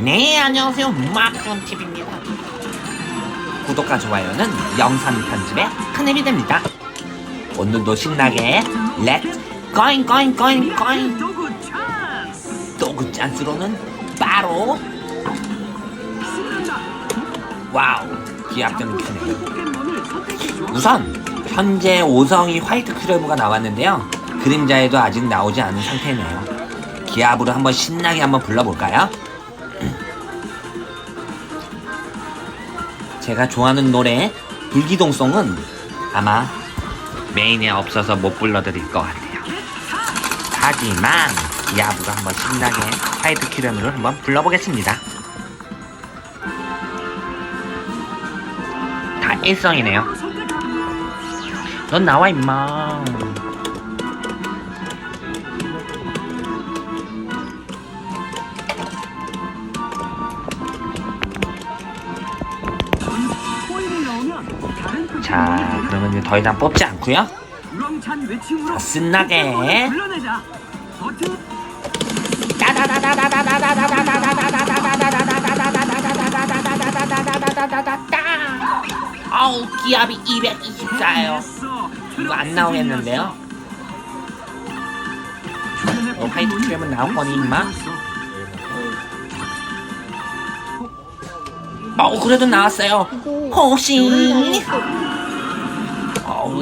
네, 안녕하세요. 마크론TV입니다. 구독과 좋아요는 영상 편집에 큰 힘이 됩니다. 오늘도 신나게 렛츠 고잉 고잉 고잉 고잉 또그 찬스로는 바로 와우 기압전이 켜네요. 우선 현재 오성이 화이트 크레브가 나왔는데요. 그림자에도 아직 나오지 않은 상태네요. 기압으로 한번 신나게 한번 불러볼까요? 제가 좋아하는 노래 불기동송은 아마 메인에 없어서 못 불러드릴 것 같아요. 하지만 기압으로 한번 신나게 화이트 키레무를 한번 불러보겠습니다. 다 일성이네요. 넌 나와 임마. 자, 그러면 이제 더 이상 뽑지 않고요. 자, 신나게. 아우 기압이 224예요. 이거 안 나오겠는데요? 너 화이트 크림은 나올 거니 임마? 어우 그래도 나왔어요. 혹시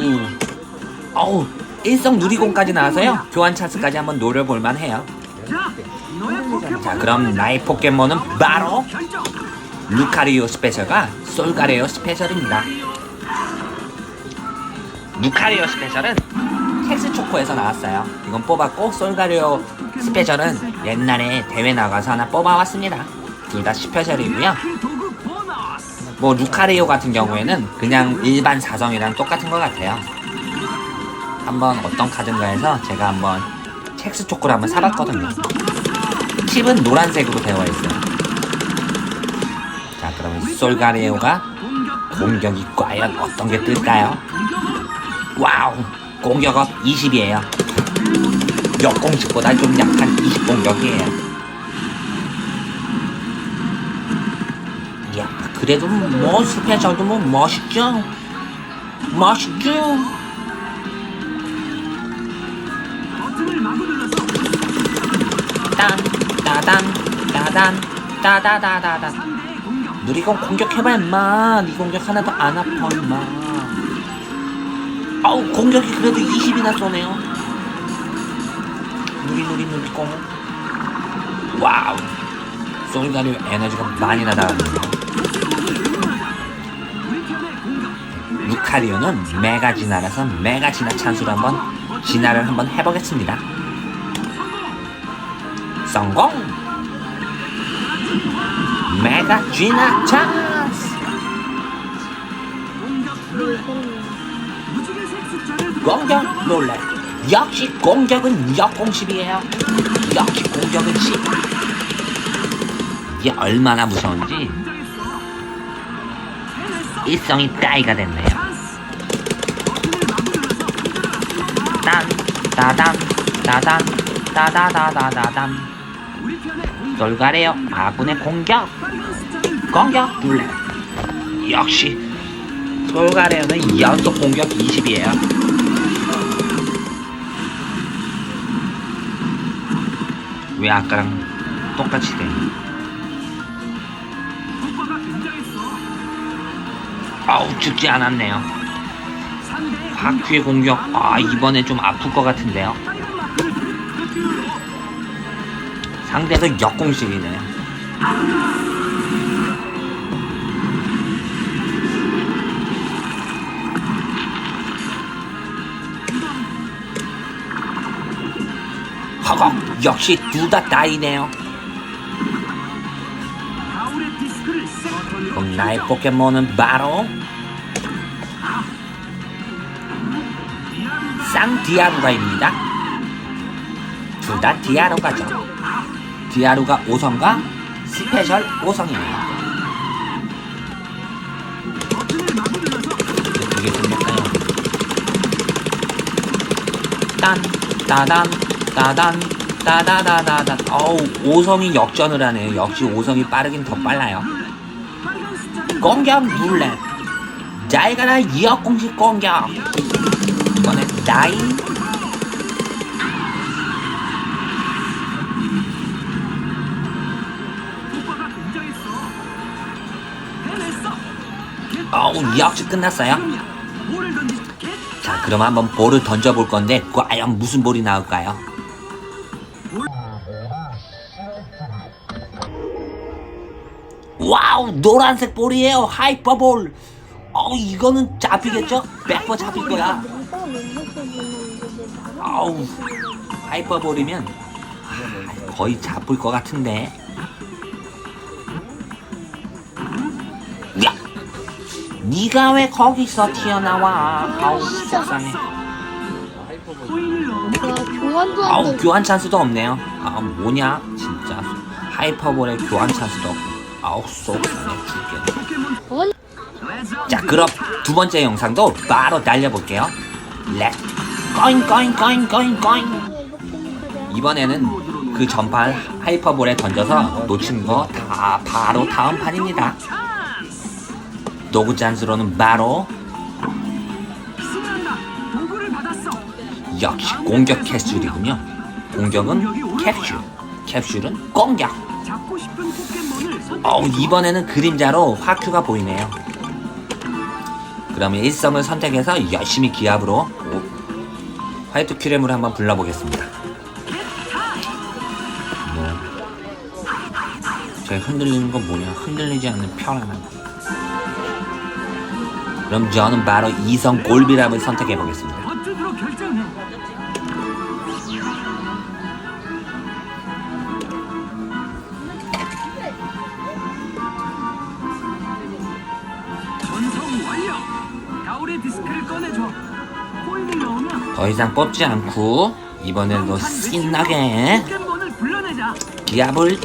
어우 어우 일성 누리공까지 나와서요. 교환 찬스까지 한번 노려볼 만 해요. 자 그럼 나의 포켓몬은 바로 루카리오 스페셜과 솔가레오 스페셜입니다. 루카리오 스페셜은 텍스 초코에서 나왔어요. 이건 뽑았고 솔가레오 스페셜은 옛날에 대회 나가서 하나 뽑아왔습니다. 둘 다 스페셜이고요. 뭐 루카리오 같은 경우에는 그냥 일반 사성이랑 똑같은 것 같아요. 한번 어떤 카드인가 해서 제가 한번 텍스초코를 한번 사봤거든요. 칩은 노란색으로 되어 있어요. 자, 그러면 솔가레오가 공격이 과연 어떤 게 뜰까요? 와우, 공격업 20이에요. 역공식보다 좀 약한 20 공격이에요. 그래도 뭐 스페셜도 뭐 멋있죠? 멋있죠? 딴, 따단, 따단, 따다다다다. 누리공 공격해봐 임마 네 공격 하나도 안 아파 임마 아우 공격이 그래도 20이나 쏘네요 누리 누리 누리공 와우 솔가류 에너지가 많이 나다가네요 루카리오는 메가 진화라서 메가 진화 찬스로 한번 진화를 한번 해보겠습니다. 성공! 메가 진화 찬스! 공격 놀래. 역시 공격은 역공십이에요. 역시 공격은 10 이게 얼마나 무서운지 일성이 따이가 됐네요 딴 따단 따단 따다다다다단 솔가레요 아군의 공격 공격 블랙 역시 솔가레오는 연속 공격 20이에요 왜 아까랑 똑같이 돼 아우 죽지 않았네요. 바퀴의 공격. 아 이번에 좀 아플 것 같은데요. 상대도 역공식이네. 허걱 역시 둘다 따이네요 그럼 나의 포켓몬은 바로 쌍디아루가입니다. 둘 다 디아루가죠. 디아루가 5성과 스페셜 5성이에요 이게 생겼나요? 딴 따단 따단 따다다다다. 어우, 오성이 역전을 하네요. 역시 오성이 빠르긴 더 빨라요. 공격 룰렛. 잘 가라, 이역 공식 공격. 이번엔 나이. 어우, 역시 끝났어요. 자, 그럼 한번 볼을 던져볼 건데, 과연 무슨 볼이 나올까요? 노란색 볼이에요. 하이퍼볼. 어우, 이거는 잡히겠죠? 100% 잡힐 거야. 아우, 하이퍼볼이면 아, 거의 잡을 것 같은데. 야, 네가 왜 거기서 튀어나와? 아우, 속상해. 교환도 아우 돼. 교환 찬스도 없네요. 아 뭐냐 진짜 하이퍼볼에 교환 찬스도 없고 아우 속상해 죽겠네. 자 그럼 두 번째 영상도 바로 달려볼게요. 렛 꺼잉 꺼잉 꺼잉 꺼잉 꺼잉 이번에는 그 전판 하이퍼볼에 던져서 놓친 거 다 바로 다음 판입니다. 노구 찬스로는 바로 역시 공격 캡슐이군요. 공격은 캡슐, 캡슐은 공격. 어우, 이번에는 그림자로 화큐가 보이네요. 그러면 일성을 선택해서 열심히 기압으로 오, 화이트 큐레물을 한번 불러보겠습니다. 뭐, 제 흔들리는 건 뭐냐? 흔들리지 않는 편안함. 그럼 저는 바로 이성 골비랍을 선택해 보겠습니다. 꺼내줘. 코인을 넣으면 더 이상 뽑지 않고 이번에도 신나게 포켓몬을 불러내자. 기압을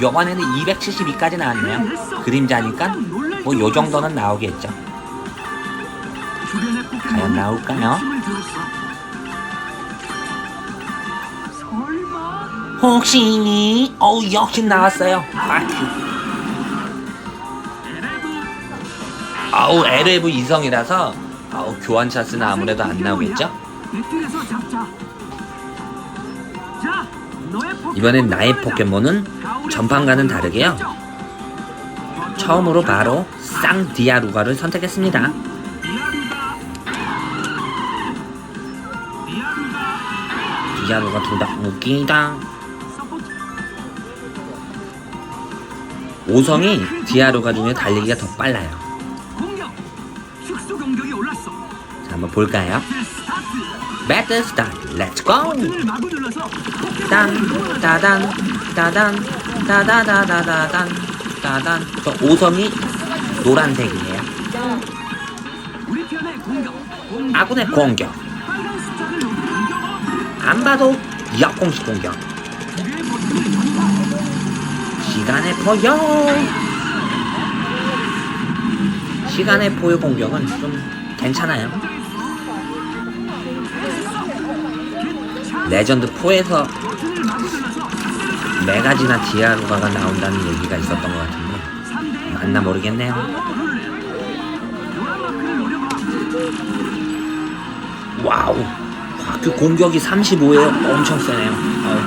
요번에는 272까지 나왔네요. 그림자니까 뭐 요 정도는 나오겠죠. 주변의 포켓몬이 과연 나올까요? 힘을 들었어. 혹시 어우 역시 나왔어요. 아우 LF 이성이라서 아우 교환 찬스는 아무래도 안 나오겠죠? 이번엔 나의. 포켓몬은 전판과는 다르게요. 처음으로 바로 쌍디아루가를 선택했습니다. 디아루가 둘 다 웃기다. 오성이 디아루가 중에 달리기가 더 빨라요. 자, 한번 볼까요? 배틀 스타트. 배틀 스타트, 렛츠 고! 딴, 따단, 따단, 따다다다다단, 따단. 저 오성이 노란색이에요. 아군의 공격. 안 봐도 역공식 공격. 시간의 포효. 시간의 포효 공격은 좀 괜찮아요. 레전드 4에서 버튼을 마구 눌러서 메가지나 디아루가가 나온다는 얘기가 있었던 것 같은데 3대 맞나 모르겠네요. 와우, 화교 공격이 35예요. 엄청 세네요. 어우.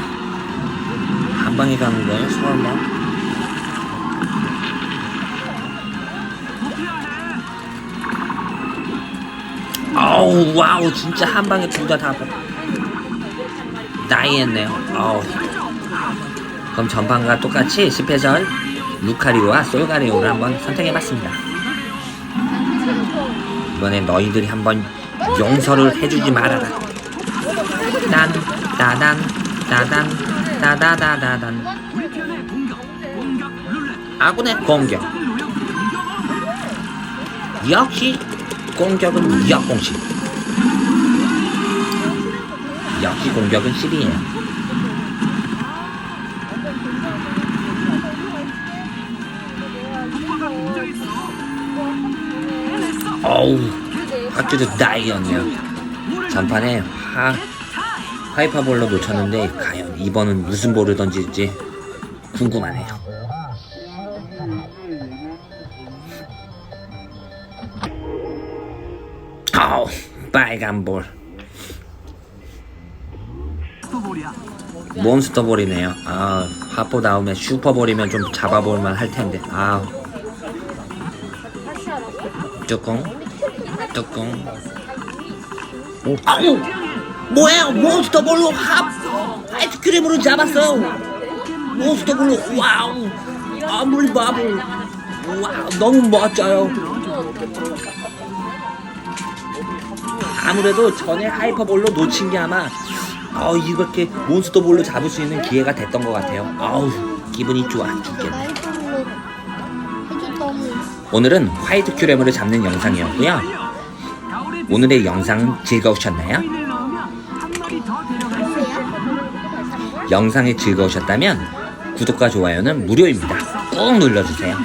한 방에 가는 거예요? 설마? 아우, 와우, 진짜 한 방에 둘 다 다. 나이했네요. 아우. 그럼 전판과 똑같이 스페셜 루카리오와 솔가리오를 한번 선택해봤습니다. 이번엔 너희들이 한번 용서를 해주지 말아라. 딴, 따단, 따단, 따다다다단. 아군의 공격. 역시 공격은 역공식. 역시 공격은 10이에요. 오빠가 굉장했어. 해냈어. 어우 확실히 다이였네요 전판에 하 하이파볼로 놓쳤는데 과연 이번은 무슨 볼을 던질지 궁금하네요 아우 빨간 볼 몬스터 볼이네요. 아, 하포 다음에 슈퍼 볼이면 좀 잡아볼만 할 텐데. 아, 뚜껑, 뚜껑. 오, 아우, 뭐야? 몬스터 볼로 하, 아이스크림으로 잡았어. 몬스터 볼로, 와우, 아무리 바보. 와, 너무 멋져요. 아무래도 전에 하이퍼볼로 놓친 게 아마 어, 이렇게 몬스터볼로 잡을 수 있는 기회가 됐던 것 같아요. 아우 기분이 좋아 죽겠네. 오늘은 화이트 큐레물을 잡는 영상이었고요. 오늘의 영상은 즐거우셨나요? 영상이 즐거우셨다면 구독과 좋아요는 무료입니다. 꼭 눌러주세요.